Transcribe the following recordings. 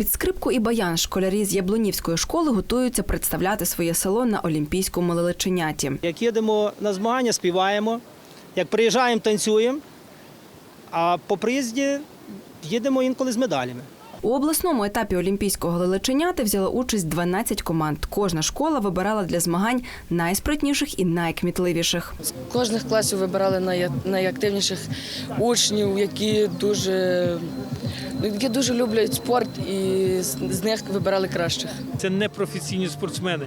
Під скрипку і баян школярі з Яблунівської школи готуються представляти своє село на Олімпійському лелеченяті. Як їдемо на змагання, співаємо. Як приїжджаємо, танцюємо. А по приїзді їдемо інколи з медалями. У обласному етапі Олімпійського лелеченяти взяли участь 12 команд. Кожна школа вибирала для змагань найспритніших і найкмітливіших. З кожних класів вибирали найактивніших учнів, які дуже, які дуже люблять спорт, і з них вибирали кращих. Це не професійні спортсмени.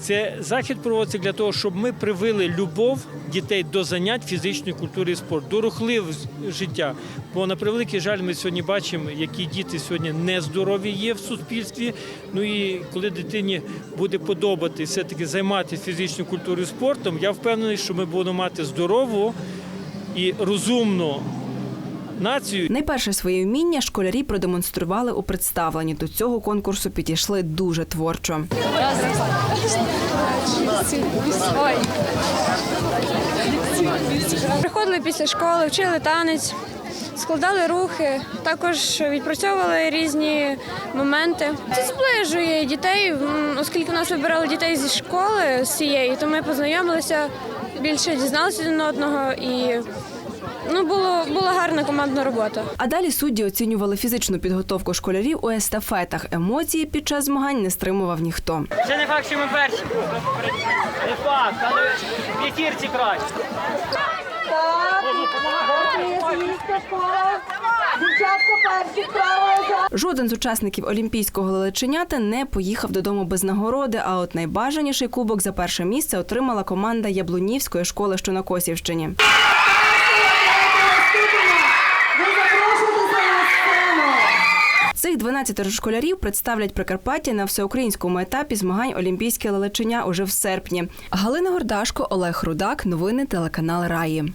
Це захід проводиться для того, щоб ми привили любов дітей до занять фізичної культури і спорту, до рухливого життя. Бо на превеликий жаль, ми сьогодні бачимо, які діти сьогодні нездорові є в суспільстві. Ну і коли дитині буде подобати все-таки займатися фізичною культурою і спортом, я впевнений, що ми будемо мати здорову і розумну націю. Найперше своє вміння школярі продемонстрували у представленні. До цього конкурсу підійшли дуже творчо. Приходили після школи, вчили танець, складали рухи, також відпрацьовували різні моменти. Це зближує дітей, оскільки нас вибирали дітей зі школи з цієї, то ми познайомилися, більше дізналися один одного і ну, було, була гарна командна робота. А далі судді оцінювали фізичну підготовку школярів у естафетах. Емоції під час змагань не стримував ніхто. Це не факт, що ми перші. Не факт, але в п'ятірці краще. Жоден з учасників олімпійського лелеченята не поїхав додому без нагороди. А от найбажаніший кубок за перше місце отримала команда Яблунівської школи, що на Косівщині. 12 школярів представлять Прикарпаття на всеукраїнському етапі змагань Олімпійське лелечення уже в серпні. Галина Гордашко, Олег Рудак. Новини телеканал Раї.